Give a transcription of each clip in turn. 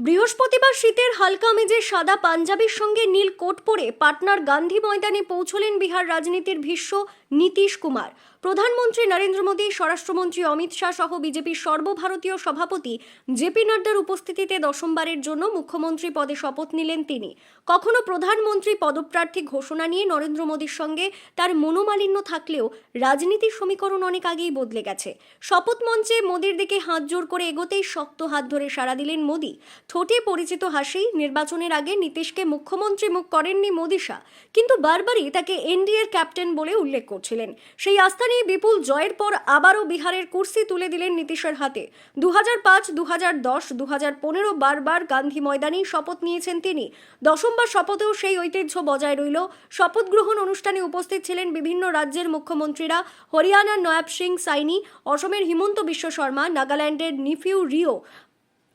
বৃহস্পতিবার শীতের হালকা মেজে সাদা পাঞ্জাবির সঙ্গে নীল কোট পরে পাটনার গান্ধী ময়দানে পৌঁছলেন বিহার রাজনীতির ভীষ্ম নীতিশ কুমার। প্রধানমন্ত্রী নরেন্দ্র মোদী, স্বরাষ্ট্রমন্ত্রী অমিত শাহ সহ বিজেপির সর্বভারতীয় সভাপতি জেপি নাড্ডার উপস্থিতিতে দশমবারের জন্য মুখ্যমন্ত্রী পদে শপথ নিলেন তিনি। কখনো প্রধানমন্ত্রী পদপ্রার্থী ঘোষণা নিয়ে নরেন্দ্র মোদীর সঙ্গে তার মনোমালিন্য থাকলেও রাজনীতির সমীকরণ অনেক আগেই বদলে গেছে। শপথ মঞ্চে মোদীর দিকে হাত জোর করে এগোতেই শক্ত হাত ধরে সাড়া দিলেন মোদী। ঠোঁটে পরিচিত হাসি, নির্বাচনের আগে নীতিশকে মুখ্যমন্ত্রী মুখ করেননি মোদী শাহ, কিন্তু বারবারই তাকে এনডিএর ক্যাপ্টেন বলে উল্লেখ করছিলেন। সেই আস্থা নিয়ে বিপুল জয়ের পর আবারও বিহারের কুর্সি তুলে দিলেন নীতিশের হাতে। দু হাজার পাঁচ দু হাজার দশ দু হাজার পনেরো বারবার গান্ধী ময়দানেই শপথ নিয়েছেন তিনি। দশমবার শপথেও সেই ঐতিহ্য বজায় রইল। শপথ গ্রহণ অনুষ্ঠানে উপস্থিত ছিলেন বিভিন্ন রাজ্যের মুখ্যমন্ত্রীরা হরিয়ানার নয়াব সিং সাইনি, অসমের হিমন্ত বিশ্ব শর্মা, নাগাল্যান্ডের নিফিউ রিও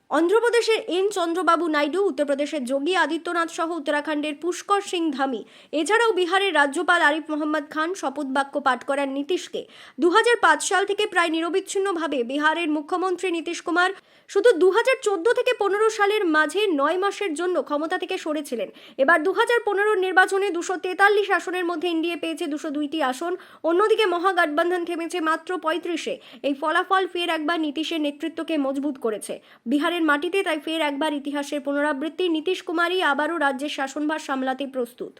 অন্ধ্রপ্রদেশের এন চন্দ্রবাবু নাইডু, উত্তরপ্রদেশের যোগী আদিত্যনাথ সহ উত্তরাখণ্ডের পুষ্কর সিং ধামি। এছাড়াও বিহারের রাজ্যপাল আরিফ মোহাম্মদ খান শপথ বাক্য পাঠ করেন নীতিশকে। দুহাজার পাঁচ সাল থেকে প্রায় নিরবিচ্ছিন্নভাবে বিহারের মুখ্যমন্ত্রী নীতিশ কুমার শুধু দুহাজার চোদ্দ থেকে পনেরো সালের মাঝে নয় মাসের জন্য ক্ষমতা থেকে সরেছিলেন। এবার দু হাজার পনেরো নির্বাচনে দুশো তেতাল্লিশ আসনের মধ্যে এনডিএ পেয়েছে দুশো দুইটি আসন, অন্যদিকে মহাগঠবন্ধন থেমেছে মাত্র পঁয়ত্রিশে। এই ফলাফল ফের একবার নীতিশের নেতৃত্বকে মজবুত করেছে। বিহারের মাটিতে তাই ফের একবার ইতিহাসের পুনরাবৃত্তি। নীতিশ কুমারই আবারও রাজ্যের শাসনভার সামলাতে প্রস্তুত।